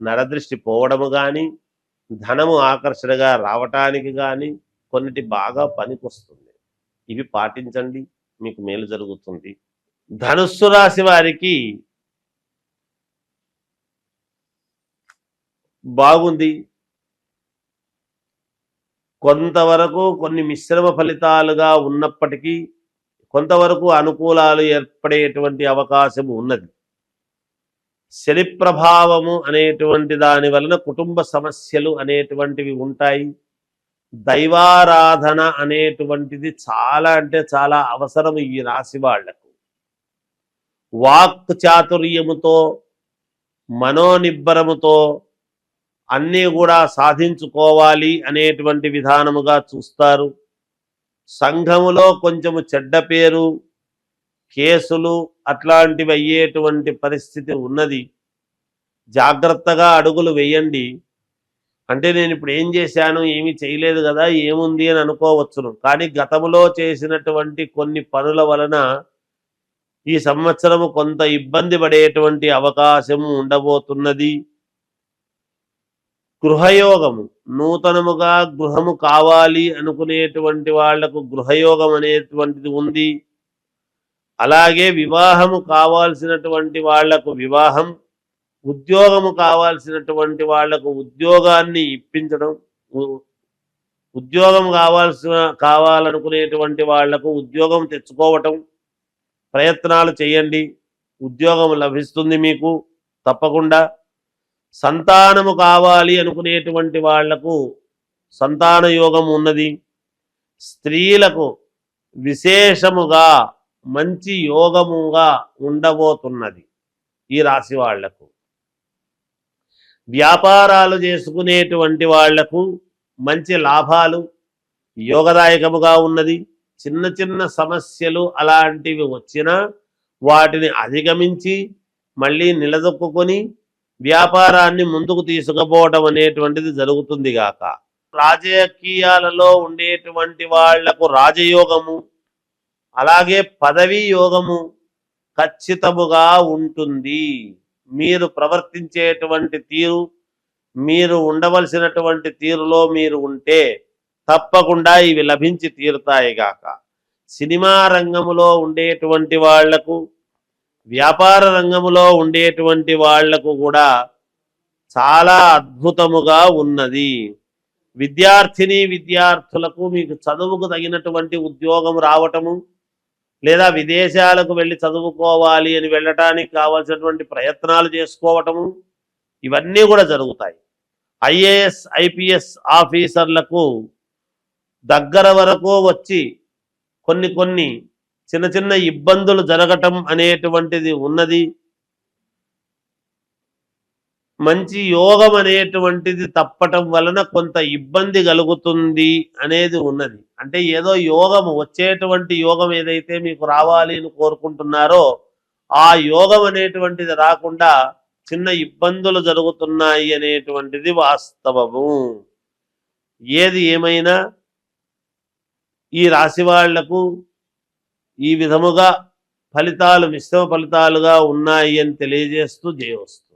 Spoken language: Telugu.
నరదృష్టి పోవడము కానీ ధనము ఆకర్షణగా రావటానికి కానీ కొన్నిటి బాగా పనికొస్తుంది. ఇవి పాటించండి మీకు మేలు జరుగుతుంది. ధనుస్సు రాశి వారికి బాగుంది. కొంతవరకు కొన్ని మిశ్రమ ఫలితాలుగా ఉన్నప్పటికీ కొంతవరకు అనుకూలాలు ఏర్పడేటువంటి అవకాశం ఉన్నది. శని ప్రభావము అనేటువంటి దాని వలన కుటుంబ సమస్యలు అనేటువంటివి ఉంటాయి. దైవారాధన అనేటువంటిది చాలా అంటే చాలా అవసరం ఈ రాశి వాళ్ళకు. వాక్ చాతుర్యముతో మనోనిబ్బరముతో అన్నీ కూడా సాధించుకోవాలి అనేటువంటి విధానముగా చూస్తారు. సంఘములో కొంచెము చెడ్డ పేరు కేసులు అట్లాంటివి అయ్యేటువంటి పరిస్థితి ఉన్నది. జాగ్రత్తగా అడుగులు వేయండి. అంటే నేను ఇప్పుడు ఏం చేశాను ఏమీ చేయలేదు కదా ఏముంది అని అనుకోవచ్చును. కానీ గతంలో చేసినటువంటి కొన్ని పనుల వలన ఈ సంవత్సరము కొంత ఇబ్బంది పడేటువంటి అవకాశం ఉండబోతున్నది. గృహయోగము నూతనముగా గృహము కావాలి అనుకునేటువంటి వాళ్ళకు గృహయోగం అనేటువంటిది ఉంది. అలాగే వివాహము కావాల్సినటువంటి వాళ్ళకు వివాహం ఉద్యోగము కావాల్సినటువంటి వాళ్ళకు ఉద్యోగాన్ని ఇప్పించడం ఉద్యోగం కావాల్సిన కావాలనుకునేటువంటి వాళ్ళకు ఉద్యోగం తెచ్చుకోవటం ప్రయత్నాలు చేయండి. ఉద్యోగం లభిస్తుంది మీకు తప్పకుండా. సంతానము కావాలి అనుకునేటువంటి వాళ్ళకు సంతాన యోగం ఉన్నది. స్త్రీలకు విశేషముగా మంచి యోగముగా ఉండబోతున్నది ఈ రాశి వాళ్ళకు. వ్యాపారాలు చేసుకునేటువంటి వాళ్ళకు మంచి లాభాలు యోగదాయకముగా ఉన్నది. చిన్న చిన్న సమస్యలు అలాంటివి వచ్చినా వాటిని అధిగమించి మళ్ళీ నిలదొక్కుని వ్యాపారాన్ని ముందుకు తీసుకుపోవడం అనేటువంటిది జరుగుతుంది గాక. రాజకీయాలలో ఉండేటువంటి వాళ్ళకు రాజయోగము అలాగే పదవీ యోగము ఖచ్చితముగా ఉంటుంది. మీరు ప్రవర్తించేటువంటి తీరు మీరు ఉండవలసినటువంటి తీరులో మీరు ఉంటే తప్పకుండా ఇవి లభించి తీరుతాయి గాక. సినిమా రంగములో ఉండేటువంటి వాళ్ళకు వ్యాపార రంగములో ఉండేటువంటి వాళ్ళకు కూడా చాలా అద్భుతముగా ఉన్నది. విద్యార్థిని విద్యార్థులకు మీకు చదువుకు తగినటువంటి ఉద్యోగం రావటము లేదా విదేశాలకు వెళ్ళి చదువుకోవాలి అని వెళ్ళటానికి కావాల్సినటువంటి ప్రయత్నాలు చేసుకోవటము ఇవన్నీ కూడా జరుగుతాయి. ఐఏఎస్ ఐపిఎస్ ఆఫీసర్లకు దగ్గర వరకు వచ్చి కొన్ని కొన్ని చిన్న చిన్న ఇబ్బందులు జరగటం అనేటువంటిది ఉన్నది. మంచి యోగం అనేటువంటిది తప్పటం వలన కొంత ఇబ్బంది కలుగుతుంది అనేది ఉన్నది. అంటే ఏదో యోగం వచ్చేటువంటి యోగం ఏదైతే మీకు రావాలి అని కోరుకుంటున్నారో ఆ యోగం అనేటువంటిది రాకుండా చిన్న ఇబ్బందులు జరుగుతున్నాయి అనేటువంటిది వాస్తవము. ఏది ఏమైనా ఈ రాశి వాళ్ళకు ఈ విధముగా ఫలితాలు మిశ్రమ ఫలితాలుగా ఉన్నాయి అని తెలియజేస్తూ జయవస్తు.